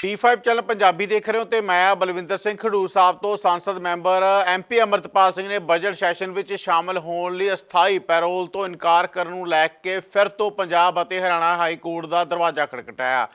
ਟੀ5 channel Punjabi ਦੇਖ ਰਹੇ ਹੋ ਤੇ ਮੈਂ ਬਲਵਿੰਦਰ ਸਿੰਘ ਖਡੂਰ ਸਾਹਿਬ ਤੋਂ ਸੰਸਦ ਮੈਂਬਰ ਐਮਪੀ ਅਮਰਤਪਾਲ ਸਿੰਘ ਨੇ ਬਜਟ ਸੈਸ਼ਨ ਵਿੱਚ ਸ਼ਾਮਲ ਹੋਣ ਲਈ ਅਸਥਾਈ ਪੈਰੋਲ ਤੋਂ ਇਨਕਾਰ ਕਰਨ ਨੂੰ ਲੈ ਕੇ ਫਿਰ ਤੋਂ ਪੰਜਾਬ ਅਤੇ ਹਰਿਆਣਾ ਹਾਈ ਕੋਰਟ ਦਾ ਦਰਵਾਜ਼ਾ ਖੜਕਟਾਇਆ।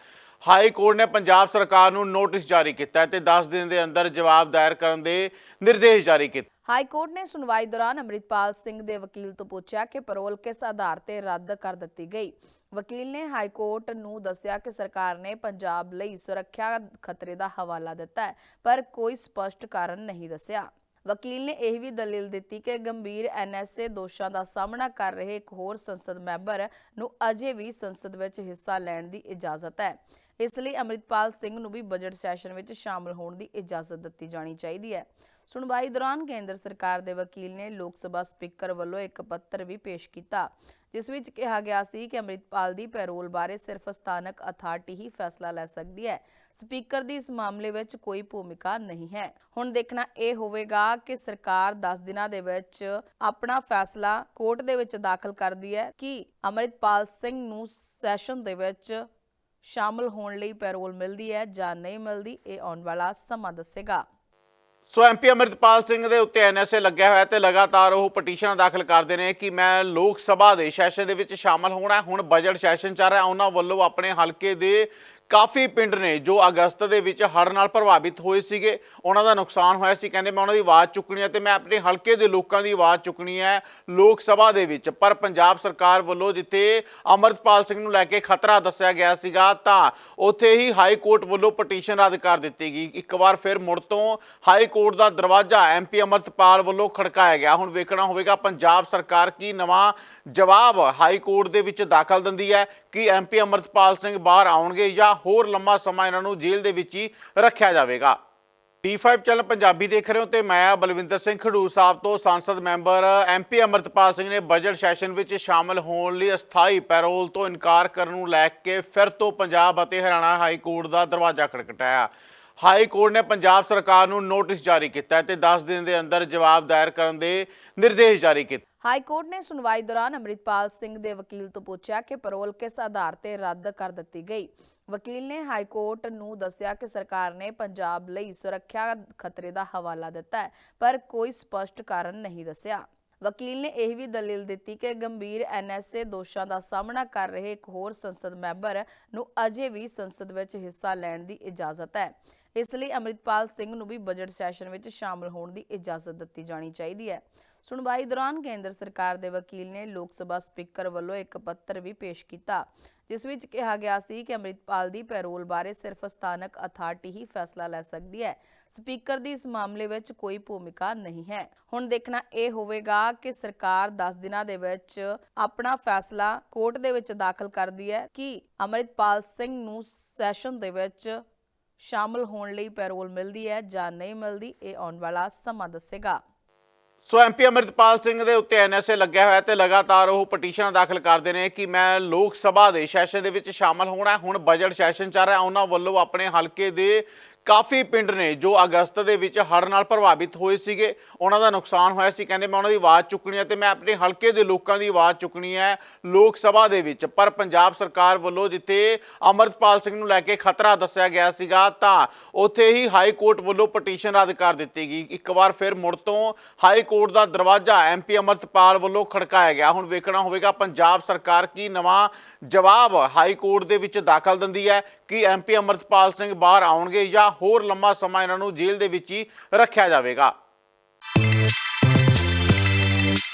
ਹਾਈ ਕੋਰਟ ਨੇ ਪੰਜਾਬ ਸਰਕਾਰ ਨੂੰ ਨੋਟਿਸ ਜਾਰੀ ਕੀਤਾ ਹੈ ਤੇ 10 ਦਿਨ ਦੇ ਅੰਦਰ ਜਵਾਬ ਦਾਇਰ ਕਰਨ ਦੇ ਨਿਰਦੇਸ਼ ਜਾਰੀ ਕੀਤੇ। ਹਾਈ ਕੋਰਟ ਨੇ ਸੁਣਵਾਈ ਦੌਰਾਨ ਅੰਮ੍ਰਿਤਪਾਲ ਸਿੰਘ ਦੇ ਵਕੀਲ ਤੋਂ ਪੁੱਛਿਆ ਕਿ ਪੈਰੋਲ ਕਿਸ ਆਧਾਰ ਤੇ ਰੱਦ ਕਰ ਦਿੱਤੀ ਗਈ। ਵਕੀਲ ਨੇ ਹਾਈ ਕੋਰਟ ਨੂੰ ਦੱਸਿਆ ਕਿ ਸਰਕਾਰ ਨੇ ਪੰਜਾਬ ਲਈ ਸੁਰੱਖਿਆ ਖਤਰੇ ਦਾ ਹਵਾਲਾ ਦਿੱਤਾ ਹੈ, ਪਰ ਕੋਈ ਸਪਸ਼ਟ ਕਾਰਨ ਨਹੀਂ ਦੱਸਿਆ। ਵਕੀਲ ਨੇ ਇਹ ਵੀ ਦਲੀਲ ਦਿੱਤੀ ਕਿ ਗੰਭੀਰ ਐਨਐਸਏ ਦੋਸ਼ਾਂ ਦਾ ਸਾਹਮਣਾ ਕਰ ਰਹੇ ਇੱਕ ਹੋਰ ਸੰਸਦ ਮੈਂਬਰ ਨੂੰ ਅਜੇ ਵੀ ਸੰਸਦ ਵਿੱਚ ਹਿੱਸਾ ਲੈਣ ਦੀ ਇਜਾਜ਼ਤ ਹੈ। ਇਸ ਲਈ ਅੰਮ੍ਰਿਤਪਾਲ ਸਿੰਘ ਨੂੰ ਵੀ ਬਜਟ ਸੈਸ਼ਨ ਵਿੱਚ ਸ਼ਾਮਲ ਹੋਣ ਦੀ ਇਜਾਜ਼ਤ ਦਿੱਤੀ ਜਾਣੀ ਚਾਹੀਦੀ ਹੈ। ਸੁਣਵਾਈ ਦੌਰਾਨ ਕੇਂਦਰ ਸਰਕਾਰ ਦੇ ਵਕੀਲ ਨੇ ਲੋਕ ਸਭਾ ਸਪੀਕਰ ਵੱਲੋਂ ਇੱਕ ਪੱਤਰ ਵੀ ਪੇਸ਼ ਕੀਤਾ, ਜਿਸ ਵਿੱਚ ਕਿਹਾ ਗਿਆ ਸੀ ਕਿ ਅੰਮ੍ਰਿਤਪਾਲ ਦੀ ਪੈਰੋਲ ਬਾਰੇ ਸਿਰਫ ਸਥਾਨਕ ਅਥਾਰਟੀ ਹੀ ਫੈਸਲਾ ਲੈ ਸਕਦੀ ਹੈ। ਸਪੀਕਰ ਦੀ ਇਸ ਮਾਮਲੇ ਵਿੱਚ ਕੋਈ ਭੂਮਿਕਾ ਨਹੀਂ ਹੈ। ਹੁਣ ਦੇਖਣਾ ਇਹ ਹੋਵੇਗਾ ਕਿ ਸਰਕਾਰ 10 ਦਿਨਾਂ ਦੇ ਵਿੱਚ ਆਪਣਾ ਫੈਸਲਾ ਕੋਰਟ ਦੇ ਵਿੱਚ ਦਾਖਲ ਕਰਦੀ ਹੈ ਕਿ ਅੰਮ੍ਰਿਤਪਾਲ ਸਿੰਘ ਨੂੰ ਸੈਸ਼ਨ ਦੇ ਵਿੱਚ ਸ਼ਾਮਲ ਹੋਣ ਲਈ ਪੈਰੋਲ ਮਿਲਦੀ ਹੈ ਜਾਂ ਨਹੀਂ ਮਿਲਦੀ, ਇਹ ਆਉਣ ਵਾਲਾ ਸਮਾਂ ਦੱਸੇਗਾ। ਸੋ ਐਮਪੀ ਅਮਰਿਤਪਾਲ ਸਿੰਘ ਦੇ ਉੱਤੇ ਐਨਐਸਏ ਲੱਗਿਆ ਹੋਇਆ ਤੇ ਲਗਾਤਾਰ ਉਹ ਪਟੀਸ਼ਨ ਦਾਖਲ ਕਰਦੇ ਨੇ ਕਿ ਮੈਂ ਲੋਕ ਸਭਾ ਦੇ ਸੈਸ਼ਨ ਦੇ ਵਿੱਚ ਸ਼ਾਮਲ ਹੋਣਾ ਹੁਣ ਬਜਟ ਸੈਸ਼ਨ ਚੱਲ ਰਿਹਾ, ਉਹਨਾਂ ਵੱਲੋਂ ਆਪਣੇ ਹਲਕੇ ਦੇ ਕਾਫੀ ਪਿੰਡ ਨੇ ਜੋ ਅਗਸਤ ਦੇ ਵਿੱਚ ਹੜ੍ਹ ਨਾਲ ਪ੍ਰਭਾਵਿਤ ਹੋਏ ਸੀਗੇ। ਉਹਨਾਂ ਦਾ ਨੁਕਸਾਨ ਹੋਇਆ ਸੀ। ਕਹਿੰਦੇ, ਮੈਂ ਉਹਨਾਂ ਦੀ ਆਵਾਜ਼ ਚੁੱਕਣੀ ਹੈ ਤੇ ਮੈਂ ਆਪਣੇ ਹਲਕੇ ਦੇ ਲੋਕਾਂ ਦੀ ਆਵਾਜ਼ ਚੁੱਕਣੀ ਹੈ ਲੋਕ ਸਭਾ ਦੇ ਵਿੱਚ। ਪਰ ਪੰਜਾਬ ਸਰਕਾਰ ਵੱਲੋਂ ਜਿੱਥੇ ਅਮਰਤਪਾਲ ਸਿੰਘ ਨੂੰ ਲੈ ਕੇ ਖਤਰਾ ਦੱਸਿਆ ਗਿਆ ਸੀਗਾ, ਤਾਂ ਉੱਥੇ ਹੀ ਹਾਈ ਕੋਰਟ ਵੱਲੋਂ ਪਟੀਸ਼ਨ ਰੱਦ ਕਰ ਦਿੱਤੀ ਗਈ। ਇੱਕ ਵਾਰ ਫਿਰ ਮੁੜ ਤੋਂ ਹਾਈ ਕੋਰਟ ਦਾ ਦਰਵਾਜ਼ਾ ਐਮਪੀ ਅਮਰਤਪਾਲ ਵੱਲੋਂ ਖੜਕਾਇਆ ਗਿਆ। ਹੁਣ ਵੇਖਣਾ ਹੋਵੇਗਾ ਪੰਜਾਬ ਸਰਕਾਰ ਕੀ ਨਵਾਂ ਜਵਾਬ ਹਾਈ ਕੋਰਟ ਦੇ ਵਿੱਚ ਦਾਖਲ ਦਿੰਦੀ ਹੈ। ਕਿ ਐਮਪੀ ਅਮਰਤਪਾਲ ਸਿੰਘ ਬਾਹਰ ਆਉਣਗੇ ਜਾਂ ਹੋਰ ਲੰਮਾ ਸਮਾਂ ਇਹਨਾਂ ਨੂੰ ਜੇਲ੍ਹ ਦੇ ਵਿੱਚ ਹੀ ਰੱਖਿਆ ਜਾਵੇਗਾ। ਟੀ5 ਚੈਨਲ ਪੰਜਾਬੀ ਦੇਖ ਰਹੇ ਹੋ ਤੇ ਮੈਂ ਬਲਵਿੰਦਰ ਸਿੰਘ ਖਡੂਰ ਸਾਹਿਬ ਤੋਂ ਸੰਸਦ ਮੈਂਬਰ ਐਮਪੀ ਅਮਰਤਪਾਲ ਸਿੰਘ ਨੇ ਬਜਟ ਸੈਸ਼ਨ ਵਿੱਚ ਸ਼ਾਮਲ ਹੋਣ ਲਈ ਅਸਥਾਈ ਪੈਰੋਲ ਤੋਂ ਇਨਕਾਰ ਕਰਨ ਨੂੰ ਲੈ ਕੇ ਫਿਰ ਤੋਂ ਪੰਜਾਬ ਅਤੇ ਹਰਿਆਣਾ ਹਾਈ ਕੋਰਟ ਦਾ ਦਰਵਾਜ਼ਾ ਖੜਕਟਾਇਆ। ਹਾਈ ਕੋਰਟ ਨੇ ਪੰਜਾਬ ਸਰਕਾਰ ਨੂੰ ਨੋਟਿਸ ਜਾਰੀ ਕੀਤਾ ਹੈ ਤੇ 10 ਦਿਨ ਦੇ ਅੰਦਰ ਜਵਾਬ ਦਾਇਰ ਕਰਨ ਦੇ ਨਿਰਦੇਸ਼ ਜਾਰੀ ਕੀਤੇ। ਹਾਈ ਕੋਰਟ ਨੇ ਸੁਣਵਾਈ ਦੌਰਾਨ ਅੰਮ੍ਰਿਤਪਾਲ ਸਿੰਘ ਦੇ ਵਕੀਲ ਤੋਂ ਪੁੱਛਿਆ ਕਿ ਪੈਰੋਲ ਕਿਸ ਆਧਾਰ ਤੇ ਰੱਦ ਕਰ ਦਿੱਤੀ ਗਈ। ਵਕੀਲ ਨੇ ਹਾਈ ਕੋਰਟ ਨੂੰ ਦੱਸਿਆ ਕਿ ਸਰਕਾਰ ਨੇ ਪੰਜਾਬ ਲਈ ਸੁਰੱਖਿਆ ਖਤਰੇ ਦਾ ਹਵਾਲਾ ਦਿੱਤਾ ਹੈ, ਪਰ ਕੋਈ ਸਪਸ਼ਟ ਕਾਰਨ ਨਹੀਂ ਦੱਸਿਆ। ਵਕੀਲ ਨੇ ਇਹ ਵੀ ਦਲੀਲ ਦਿੱਤੀ ਕਿ ਗੰਭੀਰ ਐਨਐਸਏ ਦੋਸ਼ਾਂ ਦਾ ਸਾਹਮਣਾ ਕਰ ਰਹੇ ਇੱਕ ਹੋਰ ਸੰਸਦ ਮੈਂਬਰ ਨੂੰ ਅਜੇ ਵੀ ਸੰਸਦ ਵਿੱਚ ਹਿੱਸਾ ਲੈਣ ਦੀ ਇਜਾਜ਼ਤ ਹੈ। ਇਸ ਲਈ ਅੰਮ੍ਰਿਤਪਾਲ ਸਿੰਘ ਨੂੰ ਵੀ ਬਜਟ ਸੈਸ਼ਨ ਵਿੱਚ ਸ਼ਾਮਲ ਹੋਣ ਦੀ ਇਜਾਜ਼ਤ ਦਿੱਤੀ ਜਾਣੀ ਚਾਹੀਦੀ ਹੈ। ਸੁਣਵਾਈ ਦੌਰਾਨ ਕੇਂਦਰ ਸਰਕਾਰ ਦੇ ਵਕੀਲ ਨੇ ਲੋਕ ਸਭਾ ਸਪੀਕਰ ਵੱਲੋਂ ਇੱਕ ਪੱਤਰ ਵੀ ਪੇਸ਼ ਕੀਤਾ, ਜਿਸ ਵਿੱਚ ਕਿਹਾ ਗਿਆ ਸੀ ਕਿ ਅੰਮ੍ਰਿਤਪਾਲ ਦੀ ਪੈਰੋਲ ਬਾਰੇ ਸਿਰਫ ਸਥਾਨਕ ਅਥਾਰਟੀ ਹੀ ਫੈਸਲਾ ਲੈ ਸਕਦੀ ਹੈ। ਸਪੀਕਰ ਦੀ ਇਸ ਮਾਮਲੇ ਵਿੱਚ ਕੋਈ ਭੂਮਿਕਾ ਨਹੀਂ ਹੈ। ਹੁਣ ਦੇਖਣਾ ਇਹ ਹੋਵੇਗਾ ਕਿ ਸਰਕਾਰ 10 ਦਿਨਾਂ ਦੇ ਵਿੱਚ ਆਪਣਾ ਫੈਸਲਾ ਕੋਰਟ ਦੇ ਵਿੱਚ ਦਾਖਲ ਕਰਦੀ ਹੈ ਕਿ ਅੰਮ੍ਰਿਤਪਾਲ ਸਿੰਘ ਨੂੰ ਸੈਸ਼ਨ ਦੇ ਵਿੱਚ ਸ਼ਾਮਲ ਹੋਣ ਲਈ ਪੈਰੋਲ ਮਿਲਦੀ ਹੈ ਜਾਂ ਨਹੀਂ ਮਿਲਦੀ, ਇਹ ਆਉਣ ਵਾਲਾ ਸਮਾਂ ਦੱਸੇਗਾ। ਸੋ ਐਮਪੀ ਅਮਰਿਤਪਾਲ ਸਿੰਘ ਦੇ ਉੱਤੇ ਐਨਐਸਏ ਲੱਗਿਆ ਹੋਇਆ ਤੇ ਲਗਾਤਾਰ ਉਹ ਪਟੀਸ਼ਨ ਦਾਖਲ ਕਰਦੇ ਨੇ ਕਿ ਮੈਂ ਲੋਕ ਸਭਾ ਦੇ ਸੈਸ਼ਨ ਦੇ ਵਿੱਚ ਸ਼ਾਮਲ ਹੋਣਾ ਹੁਣ ਬਜਟ ਸੈਸ਼ਨ ਚੱਲ ਰਿਹਾ, ਉਹਨਾਂ ਵੱਲੋਂ ਆਪਣੇ ਹਲਕੇ ਦੇ ਕਾਫੀ ਪਿੰਡ ਨੇ ਜੋ ਅਗਸਤ ਦੇ ਵਿੱਚ ਹੜ੍ਹ ਨਾਲ ਪ੍ਰਭਾਵਿਤ ਹੋਏ ਸੀਗੇ। ਉਹਨਾਂ ਦਾ ਨੁਕਸਾਨ ਹੋਇਆ ਸੀ। ਕਹਿੰਦੇ, ਮੈਂ ਉਹਨਾਂ ਦੀ ਆਵਾਜ਼ ਚੁੱਕਣੀ ਹੈ ਤੇ ਮੈਂ ਆਪਣੇ ਹਲਕੇ ਦੇ ਲੋਕਾਂ ਦੀ ਆਵਾਜ਼ ਚੁੱਕਣੀ ਹੈ ਲੋਕ ਸਭਾ ਦੇ ਵਿੱਚ। ਪਰ ਪੰਜਾਬ ਸਰਕਾਰ ਵੱਲੋਂ ਜਿੱਥੇ ਅਮਰਤਪਾਲ ਸਿੰਘ ਨੂੰ ਲੈ ਕੇ ਖਤਰਾ ਦੱਸਿਆ ਗਿਆ ਸੀਗਾ, ਤਾਂ ਉੱਥੇ ਹੀ ਹਾਈ ਕੋਰਟ ਵੱਲੋਂ ਪਟੀਸ਼ਨ ਰੱਦ ਕਰ ਦਿੱਤੀ ਗਈ। ਇੱਕ ਵਾਰ ਫਿਰ ਮੁੜ ਤੋਂ ਹਾਈ ਕੋਰਟ ਦਾ ਦਰਵਾਜ਼ਾ ਐਮਪੀ ਅਮਰਤਪਾਲ ਵੱਲੋਂ ਖੜਕਾਇਆ ਗਿਆ। ਹੁਣ ਵੇਖਣਾ ਹੋਵੇਗਾ ਪੰਜਾਬ ਸਰਕਾਰ ਕੀ ਨਵਾਂ ਜਵਾਬ ਹਾਈ ਕੋਰਟ ਦੇ ਵਿੱਚ ਦਾਖਲ ਦਿੰਦੀ ਹੈ। ਕਿ ਐਮਪੀ ਅਮਰਤਪਾਲ ਸਿੰਘ ਬਾਹਰ ਆਉਣਗੇ ਜਾਂ ਹੋਰ ਲੰਮਾ ਸਮਾਂ ਇਹਨਾਂ ਨੂੰ ਜੇਲ੍ਹ ਦੇ ਵਿੱਚ ਹੀ ਰੱਖਿਆ ਜਾਵੇਗਾ।